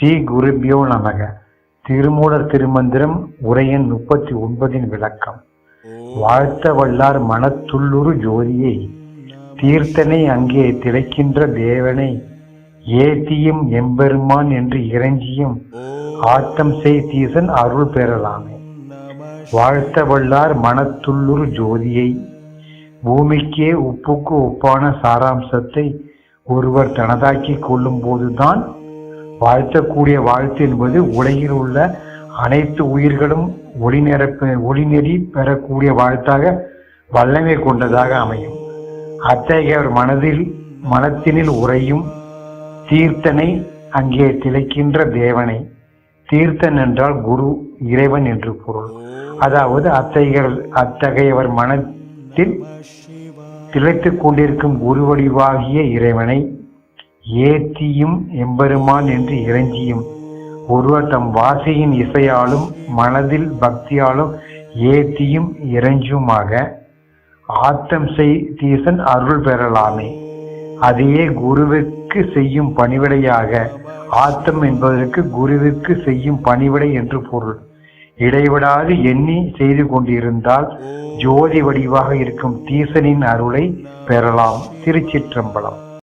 ஸ்ரீ குருபியோ நமக. திருமூலர் திருமந்திரம் உரையன் முப்பத்தி ஒன்பதின் விளக்கம். வாழ்த்த வல்லார் மனத்துள்ளுரு ஜோதியை தீர்த்தனை அங்கே திளைக்கின்ற தேவனை ஏத்தியும் எம்பெருமான் என்று இறைஞ்சியும் ஆட்டம் செய் தீசன் அருள் பெறலாமே. வாழ்த்த வல்லார் மனத்துள்ளுரு ஜோதியை பூமிக்கே உப்புக்கு உப்பான சாராம்சத்தை ஒருவர் தனதாக்கி கொள்ளும் போதுதான் வாழ்த்தக்கூடிய வாழ்த்து என்பது உலகில் உள்ள அனைத்து உயிர்களும் ஒளி நிரப்ப ஒளிநெறி பெறக்கூடிய வாழ்த்தாக வல்லமை கொண்டதாக அமையும். அத்தகைய மனதில் மனத்தினில் உறையும் தீர்த்தனை அங்கே திளைக்கின்ற தேவனை. தீர்த்தன் என்றால் குரு இறைவன் என்று பொருள். அதாவது அத்தகைய அத்தகையவர் மனத்தில் திளைத்துக் கொண்டிருக்கும் குரு வடிவாகிய இறைவனை ஏத்தியும் எம்பெருமான் என்று இறைஞ்சியும். ஒருவர் தம் வாசையின் இசையாலும் மனதில் பக்தியாலும் ஏத்தியும் இறைஞ்சுமாக. ஆத்தம் செய் தீசன் அருள் பெறலாமே. அதையே குருவிற்கு செய்யும் பணிவிடையாக. ஆத்தம் என்பதற்கு குருவுக்கு செய்யும் பணிவிடை என்று பொருள். இடைவிடாது எண்ணி செய்து கொண்டிருந்தால் ஜோதி வடிவாக இருக்கும் தீசனின் அருளை பெறலாம். திருச்சிற்றம்பலம்.